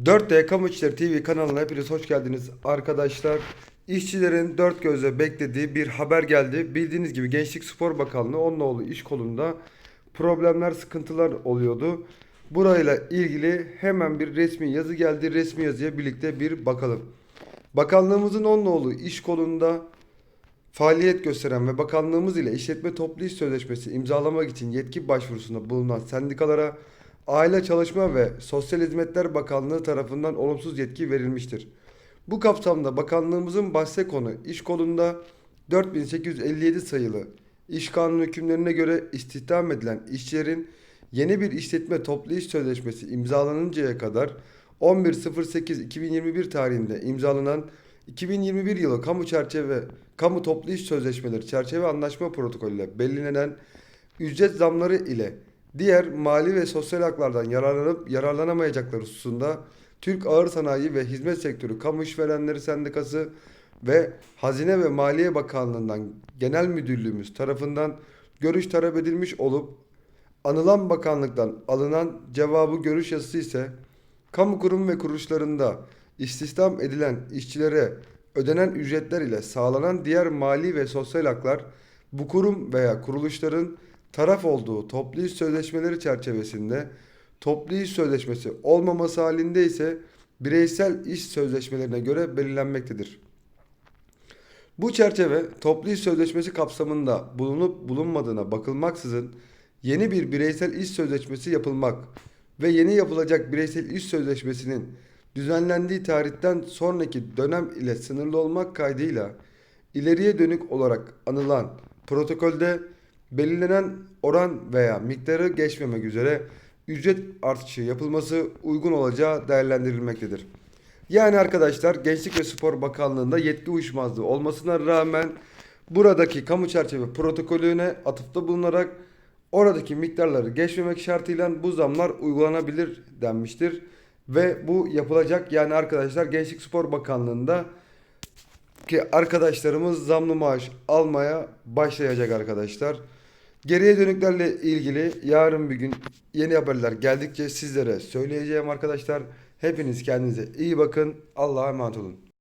4D Kamu İşleri TV kanalına hepiniz hoş geldiniz arkadaşlar. İşçilerin dört gözle beklediği bir haber geldi. Bildiğiniz gibi Gençlik Spor Bakanlığı Onnoğlu iş kolunda problemler, sıkıntılar oluyordu. Burayla ilgili hemen bir resmi yazı geldi. Resmi yazıya birlikte bir bakalım. Bakanlığımızın Onnoğlu iş kolunda faaliyet gösteren ve bakanlığımız ile işletme toplu iş sözleşmesi imzalamak için yetki başvurusunda bulunan sendikalara Aile Çalışma ve Sosyal Hizmetler Bakanlığı tarafından olumsuz yetki verilmiştir. Bu kapsamda bakanlığımızın bahse konu iş kolunda 4857 sayılı iş kanunu hükümlerine göre istihdam edilen işçilerin yeni bir işletme toplu iş sözleşmesi imzalanıncaya kadar 11.08.2021 tarihinde imzalanan 2021 yılı kamu çerçeve kamu toplu iş sözleşmeleri çerçeve anlaşma protokolüyle belirlenen ücret zamları ile diğer mali ve sosyal haklardan yararlanıp yararlanamayacakları hususunda Türk Ağır Sanayi ve Hizmet Sektörü Kamu İşverenleri Sendikası ve Hazine ve Maliye Bakanlığı'ndan Genel Müdürlüğümüz tarafından görüş talep edilmiş olup anılan bakanlıktan alınan cevabı görüş yazısı ise kamu kurum ve kuruluşlarında istihdam edilen işçilere ödenen ücretler ile sağlanan diğer mali ve sosyal haklar bu kurum veya kuruluşların taraf olduğu toplu iş sözleşmeleri çerçevesinde toplu iş sözleşmesi olmaması halinde ise bireysel iş sözleşmelerine göre belirlenmektedir. Bu çerçeve toplu iş sözleşmesi kapsamında bulunup bulunmadığına bakılmaksızın yeni bir bireysel iş sözleşmesi yapılmak ve yeni yapılacak bireysel iş sözleşmesinin düzenlendiği tarihten sonraki dönem ile sınırlı olmak kaydıyla ileriye dönük olarak anılan protokolde belirlenen oran veya miktarı geçmemek üzere ücret artışı yapılması uygun olacağı değerlendirilmektedir. Yani arkadaşlar Gençlik ve Spor Bakanlığı'nda yetki uyuşmazlığı olmasına rağmen buradaki kamu çerçeve protokolüne atıfta bulunarak oradaki miktarları geçmemek şartıyla bu zamlar uygulanabilir denmiştir. Ve bu yapılacak yani arkadaşlar Gençlik Spor Bakanlığı'nda ki arkadaşlarımız zamlı maaş almaya başlayacak arkadaşlar. Geriye dönüklerle ilgili yarın bir gün yeni haberler geldikçe sizlere söyleyeceğim arkadaşlar. Hepiniz kendinize iyi bakın. Allah'a emanet olun.